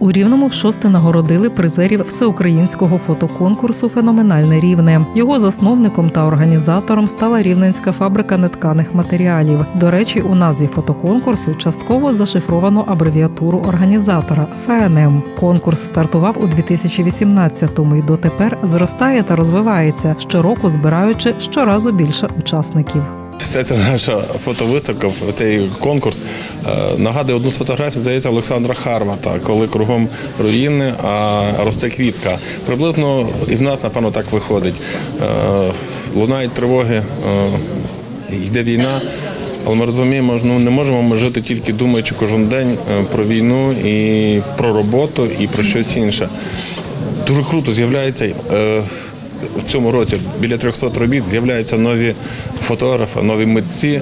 У Рівному в шосте нагородили призерів всеукраїнського фотоконкурсу Феноменальне рівне. Його засновником та організатором стала рівненська фабрика нетканих матеріалів. До речі, у назві фотоконкурсу частково зашифровано абревіатуру організатора ФНМ. Конкурс стартував у 2018-му і дотепер зростає та розвивається, щороку збираючи щоразу більше учасників. Вся ця наша фотовиставка, цей конкурс е, нагадує одну з фотографій, здається, Олександра Харвата, коли кругом руїни, а росте квітка. Приблизно і в нас, напевно, так виходить. Е, Лунають тривоги, е, йде війна. Але ми розуміємо, ну не можемо ми жити тільки думаючи кожен день про війну і про роботу, і про щось інше. Дуже круто з'являється в цьому році біля 300 робіт, з'являються нові фотографи, нові митці.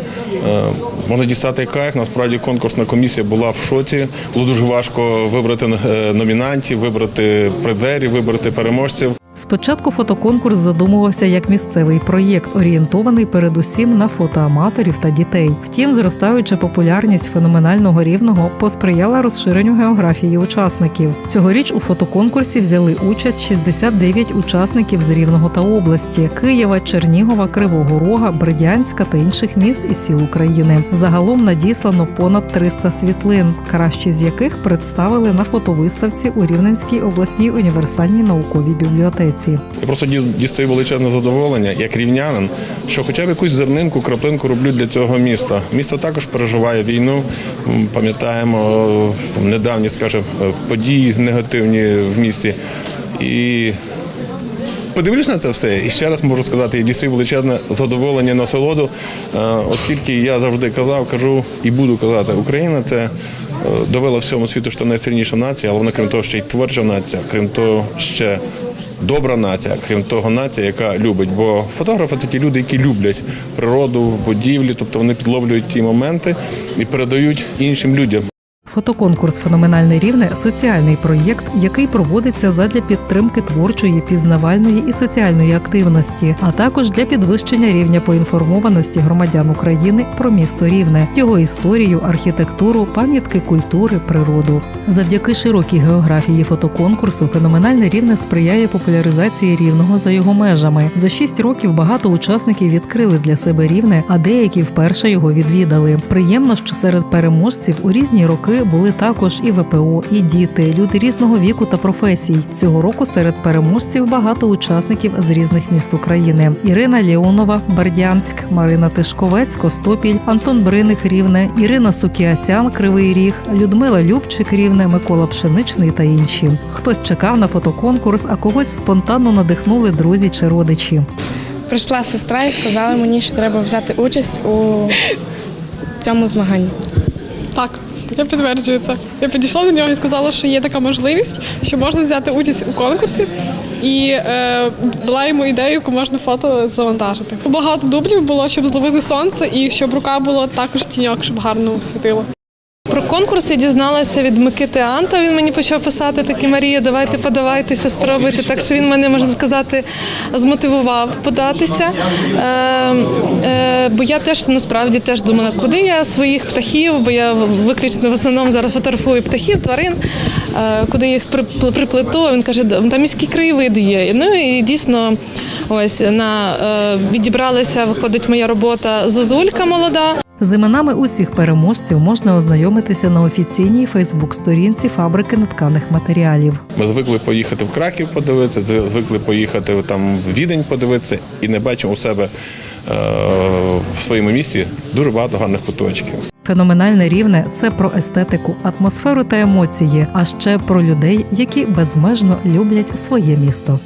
Е, Можна дістати кайф. Насправді конкурсна комісія була в шоці. Було дуже важко вибрати е, номінантів, вибрати призерів, вибрати переможців. Спочатку фотоконкурс задумувався як місцевий проєкт, орієнтований передусім на фотоаматорів та дітей. Втім, зростаюча популярність феноменального рівного посприяла розширенню географії учасників. Цьогоріч у фотоконкурсі взяли участь 69 учасників з Рівного та області Києва, Чернігова, Кривого Рога, Бердянська та інших міст і сіл України. Загалом надіслано понад 300 світлин, кращі з яких представили на фотовиставці у Рівненській обласній універсальній науковій бібліотеці. Я просто дістаю величезне задоволення, як рівнянин, що хоча б якусь зернинку, краплинку роблю для цього міста. Місто також переживає війну. Пам'ятаємо е, недавні, скажімо, е, події негативні в місті. І подивлюсь на це все, і ще раз можу сказати, я дістаю величезне задоволення, насолоду, е, оскільки я завжди казав, кажу і буду казати, Україна це довела всьому світу, що найсильніша нація, але вона, крім того, ще й творча нація, крім того, ще добра нація, крім того, нація, яка любить. Бо фотографи це ті люди, які люблять природу, будівлі, тобто вони підловлюють ті моменти і передають іншим людям. Фотоконкурс Феноменальне рівне соціальний проєкт, який проводиться задля підтримки творчої, пізнавальної і соціальної активності, а також для підвищення рівня поінформованості громадян України про місто Рівне, його історію, архітектуру, пам'ятки культури, природу. Завдяки широкій географії фотоконкурсу феноменальне рівне сприяє популяризації рівного за його межами. За шість років багато учасників відкрили для себе рівне, а деякі вперше його відвідали. Приємно, що серед переможців у різні роки були також і ВПО, і діти, люди різного віку та професій. Цього року серед переможців багато учасників з різних міст України: Ірина Леонова, Бердянськ, Марина Тишковець, Костопіль, Антон Бриних Рівне, Ірина Сукіасян, Кривий Ріг, Людмила Любчик Рівне, Микола Пшеничний та інші. Хтось чекав на фотоконкурс, а когось спонтанно надихнули друзі чи родичі. Прийшла сестра і сказала мені, що треба взяти участь у цьому змаганні. Так, я підтверджую це. Я підійшла до нього і сказала, що є така можливість, що можна взяти участь у конкурсі, і е, дала йому ідею, яку можна фото завантажити. Багато дублів було, щоб зловити сонце, і щоб рука була також тіньок, щоб гарно світило. Про конкурс я дізналася від Микити Анта. Він мені почав писати такі Марія, давайте подавайтеся, спробуйте. Так що він мене можна сказати змотивував податися. Е, е, бо я теж насправді теж думала, куди я своїх птахів, бо я виключно в основному зараз фотографую птахів, тварин, е, куди їх припл- приплету. Він каже, там міські краєвиди є. Ну і дійсно. Ось на е, відібралася, виходить моя робота Зозулька молода. З іменами усіх переможців можна ознайомитися на офіційній Фейсбук-сторінці фабрики нетканих матеріалів. Ми звикли поїхати в Краків подивитися, звикли поїхати там в Відень подивитися і не бачимо у себе е, в своєму місті дуже багато гарних куточків. Феноменальне рівне це про естетику, атмосферу та емоції, а ще про людей, які безмежно люблять своє місто.